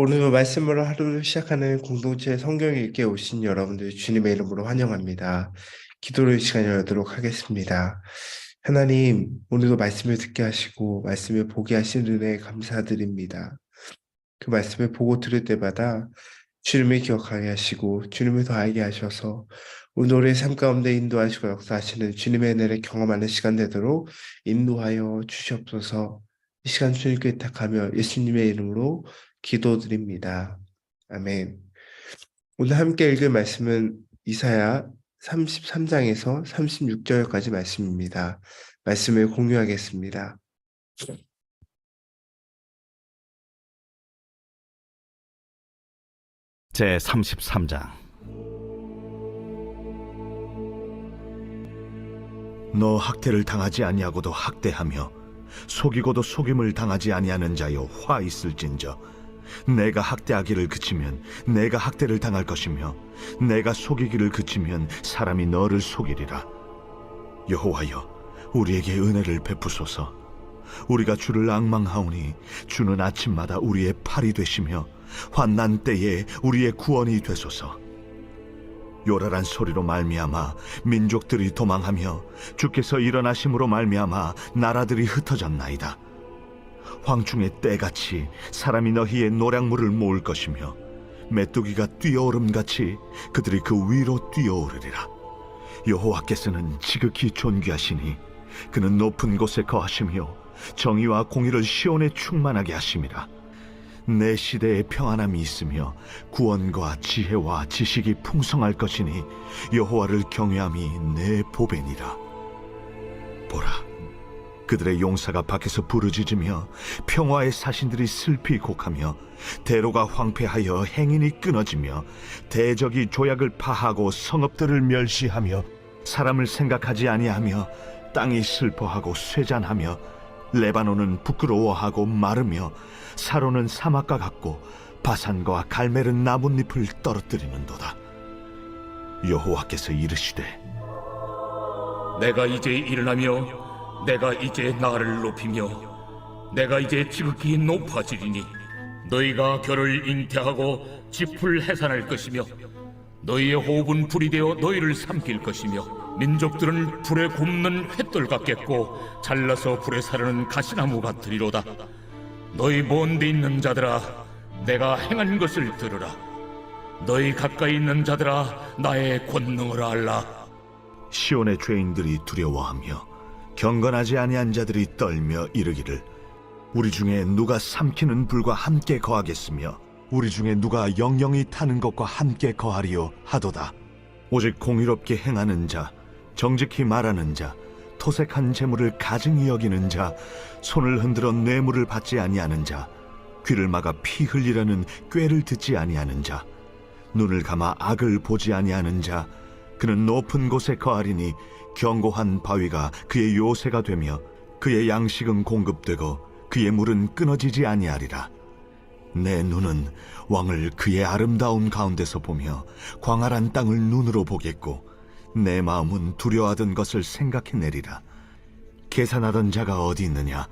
오늘도 말씀으로 하루를 시작하는 공동체 성경 읽기에 오신 여러분들 주님의 이름으로 환영합니다. 기도를 시간 열도록 하겠습니다. 하나님, 오늘도 말씀을 듣게 하시고 말씀을 보게 하신 은혜 감사드립니다. 그 말씀을 보고 들을 때마다 주님을 기억하게 하시고 주님을 더 알게 하셔서 오늘의 삶 가운데 인도하시고 역사하시는 주님의 은혜를 경험하는 시간 되도록 인도하여 주시옵소서 이 시간 주님께 부탁하며 예수님의 이름으로 기도드립니다. 아멘. 오늘 함께 읽을 말씀은 이사야 33장에서 36절까지 말씀입니다. 말씀을 공유하겠습니다. 제 33장 너 학대를 당하지 아니하고도 학대하며 속이고도 속임을 당하지 아니하는 자여 화 있을진저 내가 학대하기를 그치면 내가 학대를 당할 것이며 내가 속이기를 그치면 사람이 너를 속이리라. 여호와여 우리에게 은혜를 베푸소서. 우리가 주를 악망하오니 주는 아침마다 우리의 팔이 되시며 환난 때에 우리의 구원이 되소서. 요란한 소리로 말미암아 민족들이 도망하며 주께서 일어나심으로 말미암아 나라들이 흩어졌나이다. 황충의 때같이 사람이 너희의 노량물을 모을 것이며 메뚜기가 뛰어오름같이 그들이 그 위로 뛰어오르리라. 여호와께서는 지극히 존귀하시니 그는 높은 곳에 거하시며 정의와 공의를 시온에 충만하게 하심이라. 내 시대에 평안함이 있으며 구원과 지혜와 지식이 풍성할 것이니 여호와를 경외함이 내 보배니라. 보라, 그들의 용사가 밖에서 부르짖으며 평화의 사신들이 슬피 곡하며 대로가 황폐하여 행인이 끊어지며 대적이 조약을 파하고 성읍들을 멸시하며 사람을 생각하지 아니하며 땅이 슬퍼하고 쇠잔하며 레바논은 부끄러워하고 마르며 사로는 사막과 같고 바산과 갈멜은 나뭇잎을 떨어뜨리는도다. 여호와께서 이르시되 내가 이제 일어나며 내가 이제 나를 높이며 내가 이제 지극히 높아지리니 너희가 결을 잉태하고 짚을 해산할 것이며 너희의 호흡은 불이 되어 너희를 삼킬 것이며 민족들은 불에 굽는 횃돌 같겠고 잘라서 불에 사르는 가시나무 같으리로다. 너희 먼데 있는 자들아 내가 행한 것을 들으라. 너희 가까이 있는 자들아 나의 권능을 알라. 시온의 죄인들이 두려워하며 경건하지 아니한 자들이 떨며 이르기를 우리 중에 누가 삼키는 불과 함께 거하겠으며 우리 중에 누가 영영이 타는 것과 함께 거하리요 하도다. 오직 공의롭게 행하는 자 정직히 말하는 자 토색한 재물을 가증히 여기는 자 손을 흔들어 뇌물을 받지 아니하는 자 귀를 막아 피 흘리려는 꾀를 듣지 아니하는 자 눈을 감아 악을 보지 아니하는 자 그는 높은 곳에 거하리니 견고한 바위가 그의 요새가 되며 그의 양식은 공급되고 그의 물은 끊어지지 아니하리라. 내 눈은 왕을 그의 아름다운 가운데서 보며 광활한 땅을 눈으로 보겠고 내 마음은 두려워하던 것을 생각해내리라. 계산하던 자가 어디 있느냐?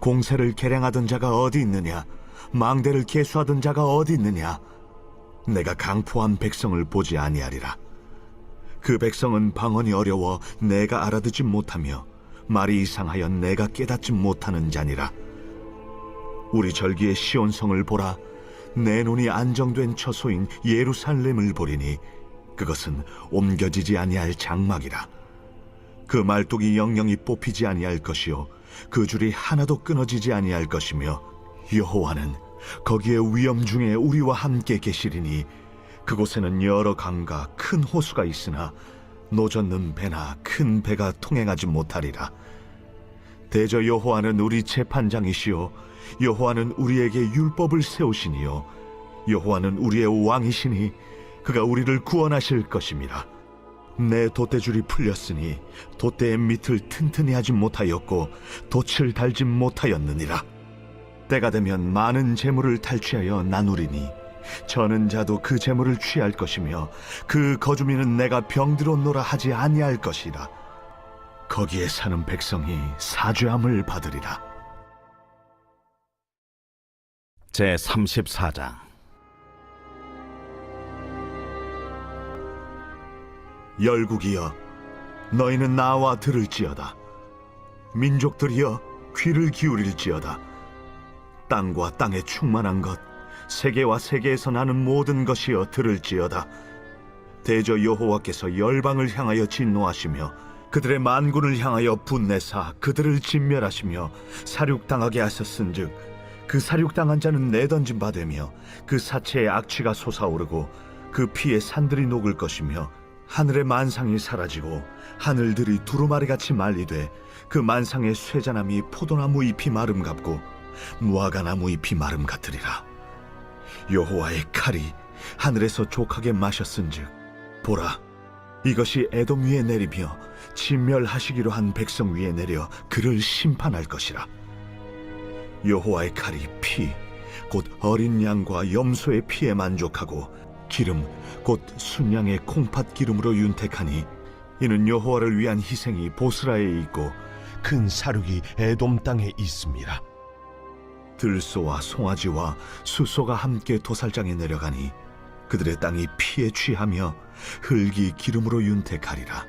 공세를 계량하던 자가 어디 있느냐? 망대를 계수하던 자가 어디 있느냐? 내가 강포한 백성을 보지 아니하리라 그 백성은 방언이 어려워 내가 알아듣지 못하며 말이 이상하여 내가 깨닫지 못하는 자니라. 우리 절기의 시온성을 보라. 내 눈이 안정된 처소인 예루살렘을 보리니 그것은 옮겨지지 아니할 장막이라. 그 말뚝이 영영이 뽑히지 아니할 것이요 그 줄이 하나도 끊어지지 아니할 것이며 여호와는 거기에 위험 중에 우리와 함께 계시리니 그곳에는 여러 강과 큰 호수가 있으나 노젓는 배나 큰 배가 통행하지 못하리라. 대저 여호와는 우리 재판장이시요 여호와는 우리에게 율법을 세우시니요 여호와는 우리의 왕이시니 그가 우리를 구원하실 것입니다 내 돛대줄이 풀렸으니 돛대의 밑을 튼튼히 하지 못하였고 돛을 달지 못하였느니라. 때가 되면 많은 재물을 탈취하여 나누리니 저는 자도 그 재물을 취할 것이며 그 거주민은 내가 병들었노라 하지 아니할 것이라. 거기에 사는 백성이 사죄함을 받으리라. 제 34장. 열국이여 너희는 나와 들을지어다. 민족들이여 귀를 기울일지어다. 땅과 땅에 충만한 것 세계와 세계에서 나는 모든 것이여 들을지어다. 대저 여호와께서 열방을 향하여 진노하시며 그들의 만군을 향하여 분내사 그들을 진멸하시며 사륙당하게 하셨은즉 그 사륙당한 자는 내던진 바 되며 그 사체의 악취가 솟아오르고 그 피에 산들이 녹을 것이며 하늘의 만상이 사라지고 하늘들이 두루마리 같이 말리되 그 만상의 쇠자나무 포도나무 잎이 마름 같고 무화과 나무 잎이 마름 같으리라 여호와의 칼이 하늘에서 족하게 마셨은즉 보라 이것이 에돔 위에 내리며 진멸하시기로 한 백성 위에 내려 그를 심판할 것이라 여호와의 칼이 피 곧 어린 양과 염소의 피에 만족하고 기름 곧 순양의 콩팥 기름으로 윤택하니 이는 여호와를 위한 희생이 보스라에 있고 큰 사륙이 에돔 땅에 있습니다. 들소와 송아지와 수소가 함께 도살장에 내려가니 그들의 땅이 피에 취하며 흙이 기름으로 윤택하리라.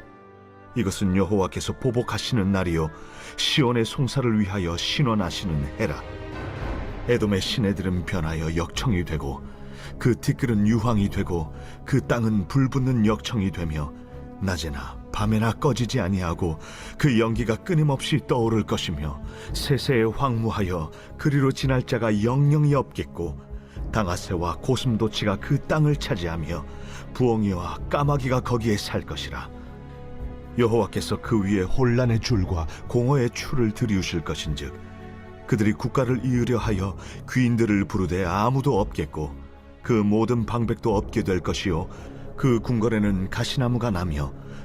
이것은 여호와께서 보복하시는 날이요 시온의 송사를 위하여 신원하시는 해라. 에돔의 시내들은 변하여 역청이 되고 그 티끌은 유황이 되고 그 땅은 불붙는 역청이 되며 낮에나 밤에나 꺼지지 아니하고 그 연기가 끊임없이 떠오를 것이며 세세에 황무하여 그리로 지날 자가 영영이 없겠고 당아새와 고슴도치가 그 땅을 차지하며 부엉이와 까마귀가 거기에 살 것이라. 여호와께서 그 위에 혼란의 줄과 공허의 추를 들이우실 것인즉 그들이 국가를 이으려 하여 귀인들을 부르되 아무도 없겠고 그 모든 방백도 없게 될 것이요 그 궁궐에는 가시나무가 나며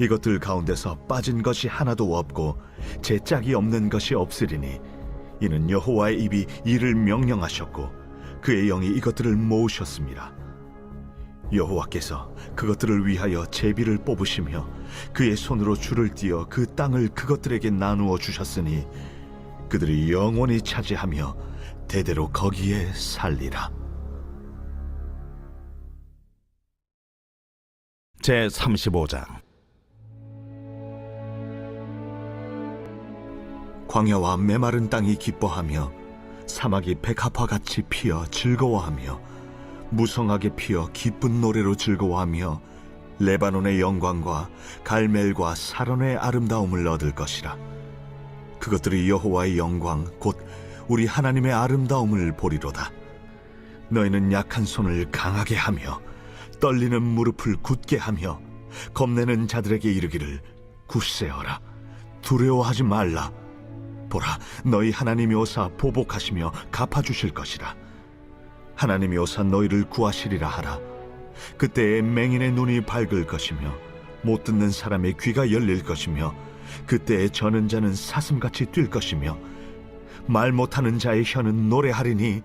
이것들 가운데서 빠진 것이 하나도 없고 제 짝이 없는 것이 없으리니 이는 여호와의 입이 이를 명령하셨고 그의 영이 이것들을 모으셨습니다 여호와께서 그것들을 위하여 제비를 뽑으시며 그의 손으로 줄을 띄어 그 땅을 그것들에게 나누어 주셨으니 그들이 영원히 차지하며 대대로 거기에 살리라. 제 35장 광야와 메마른 땅이 기뻐하며 사막이 백합화 같이 피어 즐거워하며 무성하게 피어 기쁜 노래로 즐거워하며 레바논의 영광과 갈멜과 사론의 아름다움을 얻을 것이라. 그것들이 여호와의 영광 곧 우리 하나님의 아름다움을 보리로다. 너희는 약한 손을 강하게 하며 떨리는 무릎을 굳게 하며 겁내는 자들에게 이르기를 굳세어라. 두려워하지 말라 보라 너희 하나님이 오사 보복하시며 갚아주실 것이라. 하나님이 오사 너희를 구하시리라 하라. 그때에 맹인의 눈이 밝을 것이며 못 듣는 사람의 귀가 열릴 것이며 그때에 저는 자는 사슴같이 뛸 것이며 말 못하는 자의 혀는 노래하리니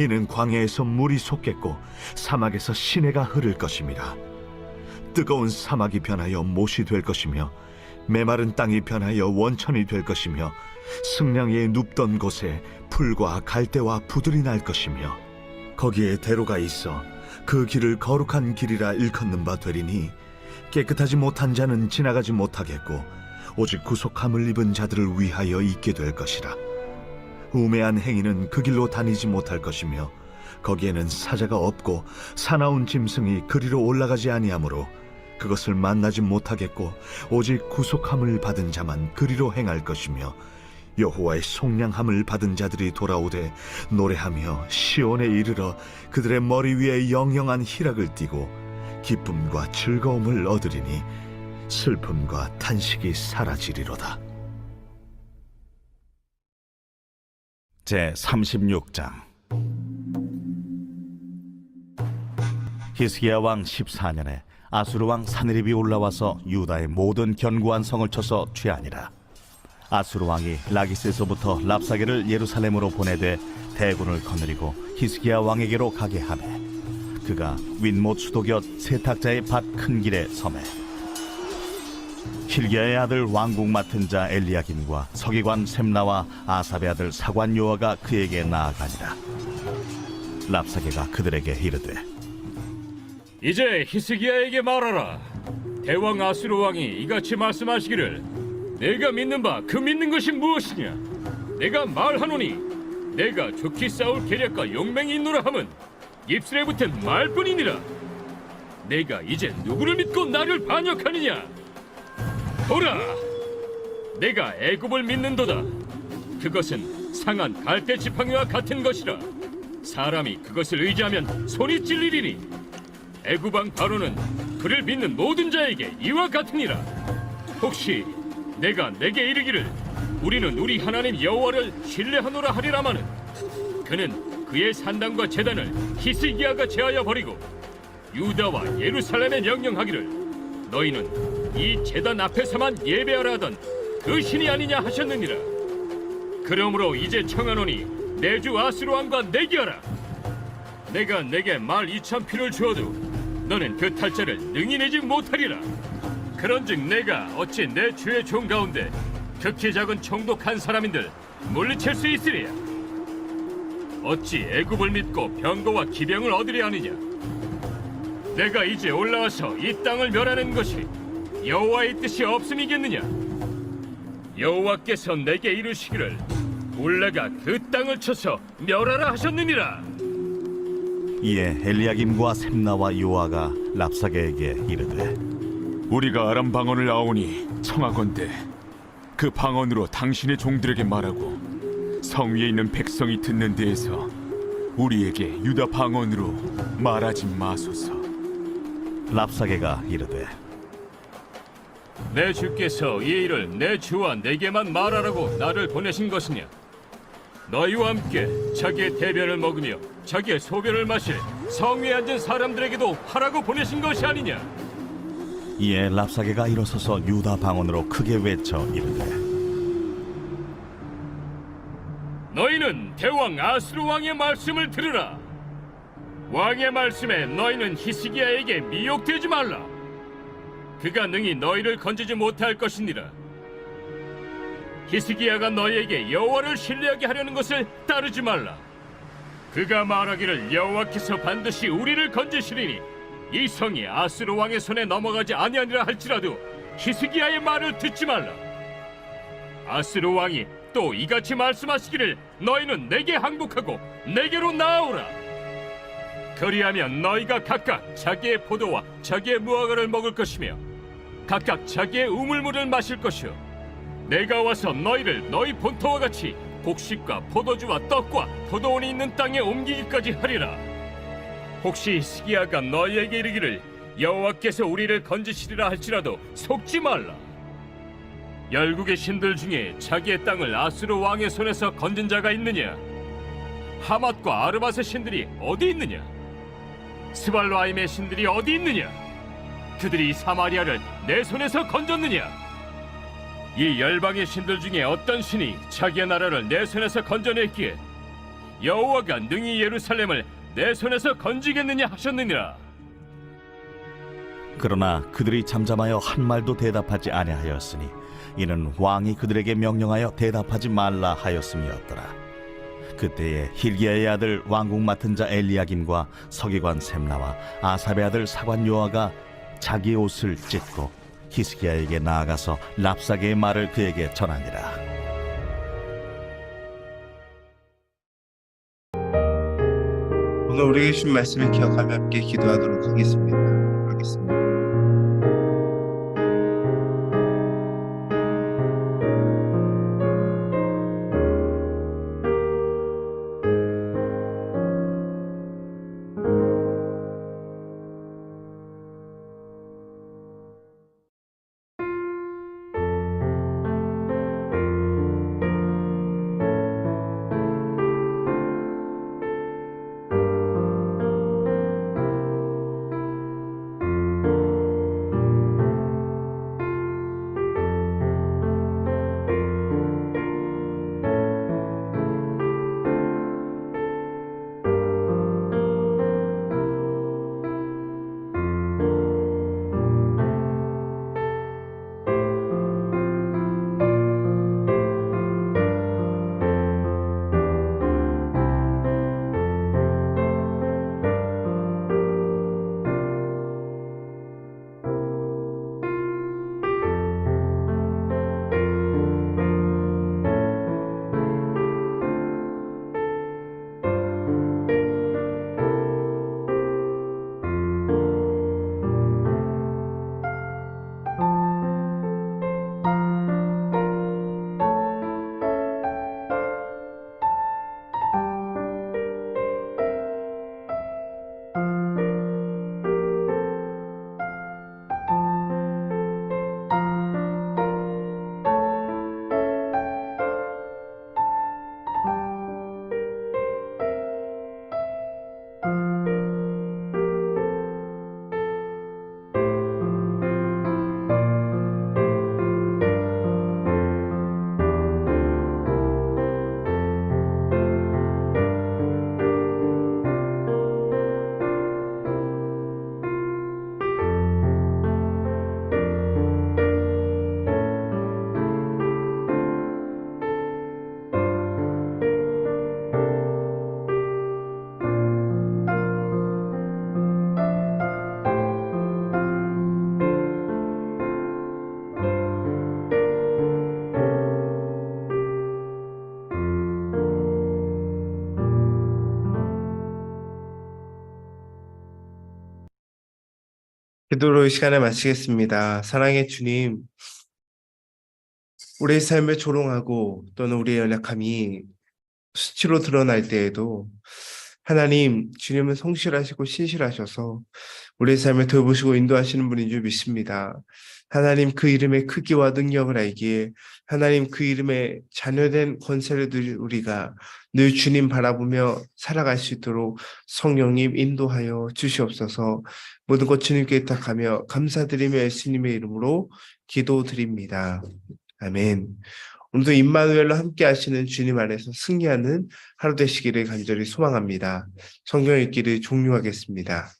이는 광야에서 물이 솟겠고 사막에서 시내가 흐를 것임이라. 뜨거운 사막이 변하여 못이 될 것이며 메마른 땅이 변하여 원천이 될 것이며 승량에 눕던 곳에 풀과 갈대와 부들이 날 것이며 거기에 대로가 있어 그 길을 거룩한 길이라 일컫는 바 되리니 깨끗하지 못한 자는 지나가지 못하겠고 오직 구속함을 입은 자들을 위하여 있게 될 것이라. 우매한 행위는 그 길로 다니지 못할 것이며 거기에는 사자가 없고 사나운 짐승이 그리로 올라가지 아니하므로 그것을 만나지 못하겠고 오직 구속함을 받은 자만 그리로 행할 것이며 여호와의 속량함을 받은 자들이 돌아오되 노래하며 시온에 이르러 그들의 머리 위에 영영한 희락을 띠고 기쁨과 즐거움을 얻으리니 슬픔과 탄식이 사라지리로다. 제 36장 히스기야 왕 14년에 아수르 왕 사느립이 올라와서 유다의 모든 견고한 성을 쳐서 취하니라. 아수르 왕이 라기스에서부터 랍사게를 예루살렘으로 보내되 대군을 거느리고 히스기야 왕에게로 가게 하매 그가 윗못 수도 곁 세탁자의 밭 큰 길에 섬에 힐기야의 아들 왕국 맡은 자 엘리야김과 서기관 셈나와 아삽의 아들 사관 요아가 그에게 나아가니라 랍사게가 그들에게 이르되 이제 히스기야에게 말하라. 대왕 아수르 왕이 이같이 말씀하시기를 내가 믿는 바 그 믿는 것이 무엇이냐? 내가 말하노니 내가 좋게 싸울 계략과 용맹이 있노라 함은 입술에 붙은 말뿐이니라. 내가 이제 누구를 믿고 나를 반역하느냐? 보라, 내가 애굽을 믿는도다. 그것은 상한 갈대 지팡이와 같은 것이라. 사람이 그것을 의지하면 손이 찔리리니 애굽왕 바로는 그를 믿는 모든 자에게 이와 같으니라. 혹시 내가 내게 이르기를 우리는 우리 하나님 여호와를 신뢰하노라 하리라마는 그는 그의 산당과 제단을 히스기야가 제하여 버리고 유다와 예루살렘에 명령하기를 너희는 이 제단 앞에서만 예배하라 하던 그 신이 아니냐 하셨느니라. 그러므로 이제 청하노니 내주 아스루 왕과 내기하라. 내가 내게 말 이천 피를 주어도 너는 그 탈자를 능히 내지 못하리라. 그런즉 내가 어찌 내 주의 종 가운데 극히 작은 총독한 사람인들 물리칠 수 있으리야. 어찌 애굽을 믿고 병거와 기병을 얻으려 하느냐? 내가 이제 올라와서 이 땅을 멸하는 것이 여호와의 뜻이 없음이겠느냐? 여호와께서 내게 이르시기를 올라가 그 땅을 쳐서 멸하라 하셨느니라. 이에 엘리야김과 셈나와 요아가 랍사게에게 이르되 우리가 아람 방언을 아오니 청하건대 그 방언으로 당신의 종들에게 말하고 성 위에 있는 백성이 듣는 데에서 우리에게 유다 방언으로 말하지 마소서. 랍사게가 이르되 내 주께서 이 일을 내 주와 내게만 말하라고 나를 보내신 것이냐? 너희와 함께 자기의 대변을 먹으며 자기의 소변을 마실 성 위에 앉은 사람들에게도 하라고 보내신 것이 아니냐? 이에 랍사게가 일어서서 유다 방언으로 크게 외쳐 이르되 너희는 대왕 아스루 왕의 말씀을 들으라. 왕의 말씀에 너희는 히스기야에게 미혹되지 말라. 그가 능히 너희를 건지지 못할 것이니라. 히스기야가 너희에게 여호와를 신뢰하게 하려는 것을 따르지 말라. 그가 말하기를 여호와께서 반드시 우리를 건지시리니 이 성이 아스루 왕의 손에 넘어가지 아니하니라 할지라도 히스기야의 말을 듣지 말라. 아스루 왕이 또 이같이 말씀하시기를 너희는 내게 항복하고 내게로 나아오라. 그리하면 너희가 각각 자기의 포도와 자기의 무화과를 먹을 것이며 각각 자기의 우물물을 마실 것이요 내가 와서 너희를 너희 본토와 같이 곡식과 포도주와 떡과 포도원이 있는 땅에 옮기기까지 하리라. 혹시 스기야가 너희에게 이르기를 여호와께서 우리를 건지시리라 할지라도 속지 말라. 열국의 신들 중에 자기의 땅을 아수르 왕의 손에서 건진 자가 있느냐? 하맛과 아르밧의 신들이 어디 있느냐? 스발로아임의 신들이 어디 있느냐? 그들이 사마리아를 내 손에서 건졌느냐? 이 열방의 신들 중에 어떤 신이 자기의 나라를 내 손에서 건져냈기에 여호와가 능히 예루살렘을 내 손에서 건지겠느냐 하셨느니라. 그러나 그들이 잠잠하여 한 말도 대답하지 아니하였으니 이는 왕이 그들에게 명령하여 대답하지 말라 하였음이었더라. 그때에 힐기야의 아들 왕국 맡은 자 엘리야김과 서기관 셈나와 아삽의 아들 사관 요아가 자기 옷을 찢고 히스기야에게 나아가서 랍사게의 말을 그에게 전하니라. 오늘 우리에게 주신 말씀을 기억하며 함께 기도하도록 하겠습니다. 하겠습니다. 기도로 이 시간을 마치겠습니다. 사랑의 주님, 우리의 삶을 조롱하고 또는 우리의 연약함이 수치로 드러날 때에도 하나님, 주님은 성실하시고 신실하셔서 우리의 삶을 돌보시고 인도하시는 분인 줄 믿습니다. 하나님 그 이름의 크기와 능력을 알기에 하나님 그 이름의 자녀된 권세를 늘 우리가 늘 주님 바라보며 살아갈 수 있도록 성령님 인도하여 주시옵소서 모든 것 주님께 부탁하며 감사드리며 예수님의 이름으로 기도드립니다. 아멘. 오늘도 임마누엘로 함께 하시는 주님 안에서 승리하는 하루 되시기를 간절히 소망합니다. 성경 읽기를 종료하겠습니다.